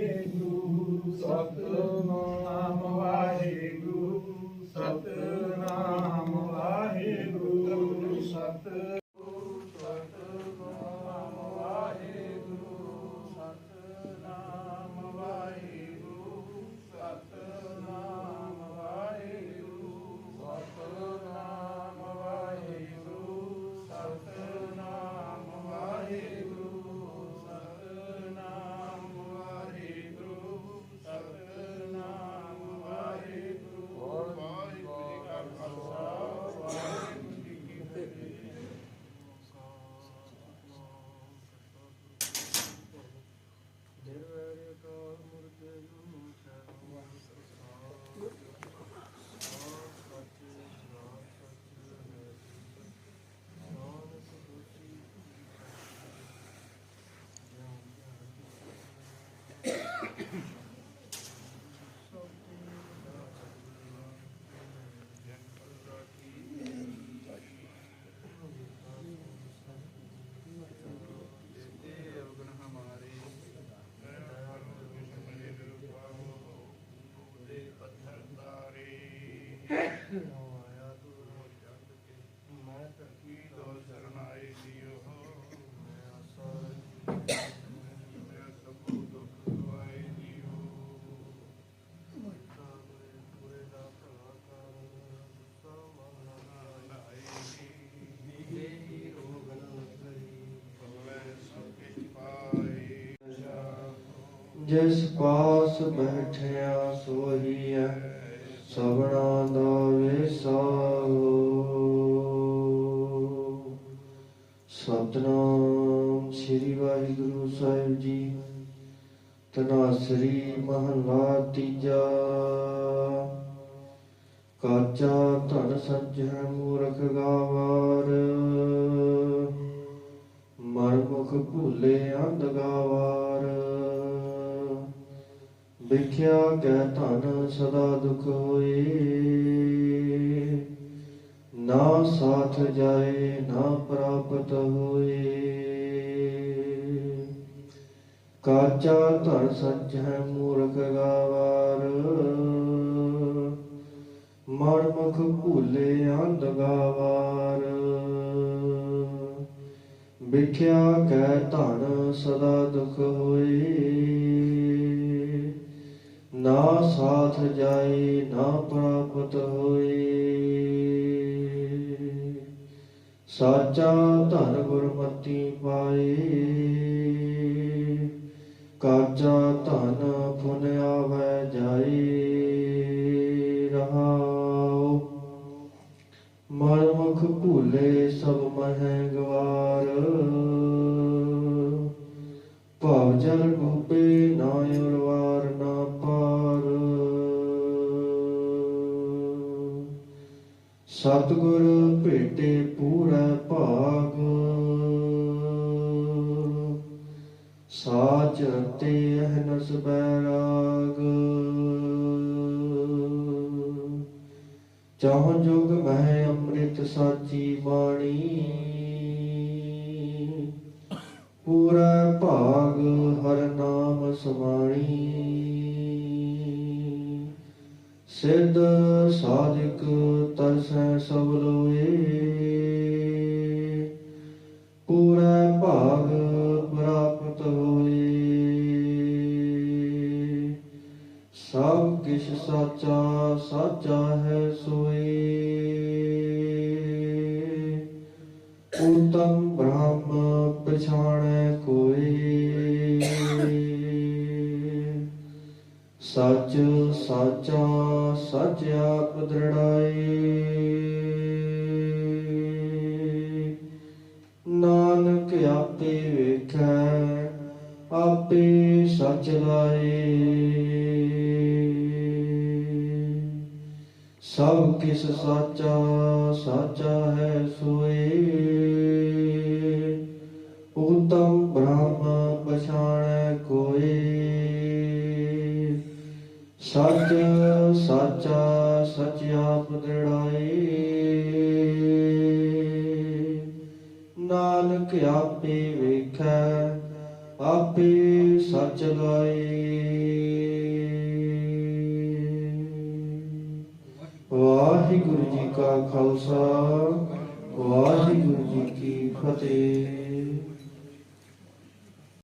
ਵਾਹਿਗੁਰੂ ਸਤਨਾਮ। ਆਇਆ ਦੂਰੋਂ ਜਗ ਕੇ ਮੈਂ ਤਕੀ ਦੋ ਸ਼ਰਨ ਆਈ ਦਿਓ ਮੈਂ ਆਸਾ ਮੈਂ ਸਭ ਦੁੱਖ ਦਵਾਈ ਦਿਓ ਮੱਤਾ ਮੈਂ ਪੂਰੇ ਦਾ ਭਲਾ ਕਰ ਸਾ ਮਨ ਲਾਈ ਦੀ ਦੇ ਹੀ ਰੋਗ ਨਾ ਕਰੀ ਭਵੈ ਸਭ ਕਿਛ ਪਾਈ ਜਿਸ ਪਾਸ ਬੈਠਿਆ ਸੋਹੀਐ। ਸਭਨਾ ਦਾ ਵਿਸਾਹੋ ਸਤਨਾਮ ਸ੍ਰੀ ਵਾਹਿਗੁਰੂ ਸਾਹਿਬ ਜੀ। ਤਨਾਸਰੀ ਮਹਲਾ ਤੀਜਾ। ਕਾਚਾ ਧਨ ਸੰਜੈ ਮੂਰਖ ਗਾਵਾਰ। ਵਿਖਿਆ ਕੈ ਧਨ ਸਦਾ ਦੁਖ ਹੋਏ। ਨਾ ਸਾਥ ਜਾਏ, ਨਾ ਪ੍ਰਾਪਤ ਹੋਏ। ਕਾਚਾ ਧਨ ਸੱਚ ਹੈ ਮੂਰਖ ਗਾਵਾਰ। ਮਨ ਮੁਖ ਭੂਲੇ ਅੰਧ ਗਾਵਾਰ। ਵਿਖਿਆ ਕੈ ਧਨ ਸਦਾ ਦੁਖ ਹੋਏ। ਨਾ ਸਾਥ ਜਾਏ, ਨਾ ਪ੍ਰਾਪਤ ਹੋਏ। ਸਾਚਾ ਧਨ ਗੁਰਮਤੀ ਪਾਏ। ਕਾਚਾ ਧਨ ਫੁਨ ਆਵੈ ਜਾਏ। ਰਹਾਉ। ਮਨਮੁਖ ਭੂਲੇ ਸਭ ਮਹਿ ਗਵਾਰ। ਭਵ ਜਲ ਡੂਬੇ ਨਾ ਉਰਵਾਰ ਨਾ ਸਤਿਗੁਰ ਭੇਟੇ ਪੂਰਾ ਭਾਗ। ਸਾਚ ਤੇ ਅਹਨਸ ਬੈਰਾਗ। ਚਾਹ ਜੋਗ ਮਹਿ ਅੰਮ੍ਰਿਤ ਸਾਚੀ ਬਾਣੀ। ਪੂਰਾ ਭਾਗ ਹਰ ਨਾਮ ਸਮਾਣੀ। ਸਿੱਧ ਸਾਧਿਕ ਤਰਸੈ ਸਭ ਲੋਏ ਪੂਰਾ ਭਾਗ ਪ੍ਰਾਪਤ ਹੋਏ। ਸਭ ਕਿਛ ਸਾਚਾ ਸਾਚਾ ਹੈ ਸੋਏ। ਉਤਮ ਬ੍ਰਹਮ ਪਛਾਣੈ ਕੋਈ ਸੱਚ ਸਾਚਾ ਸੱਚ ਆਪ ਦ੍ਰਿੜਾਈ ਨਾਨਕ ਆਪੇ ਵੇਖੈ, ਆਪੇ ਸੱਚ ਲਾਏ। ਸਭ ਕਿਸ ਸਾਚਾ ਸਾਚਾ ਹੈ ਸੋਏ। ਨਾਨਕ ਆਪੇ ਵੇਖੈ ਆਪੇ ਸੱਚ ਗਾਏ। ਵਾਹਿਗੁਰੂ ਜੀ ਕਾ ਖਾਲਸਾ ਵਾਹਿਗੁਰੂ ਜੀ ਕੀ ਫਤਿਹ।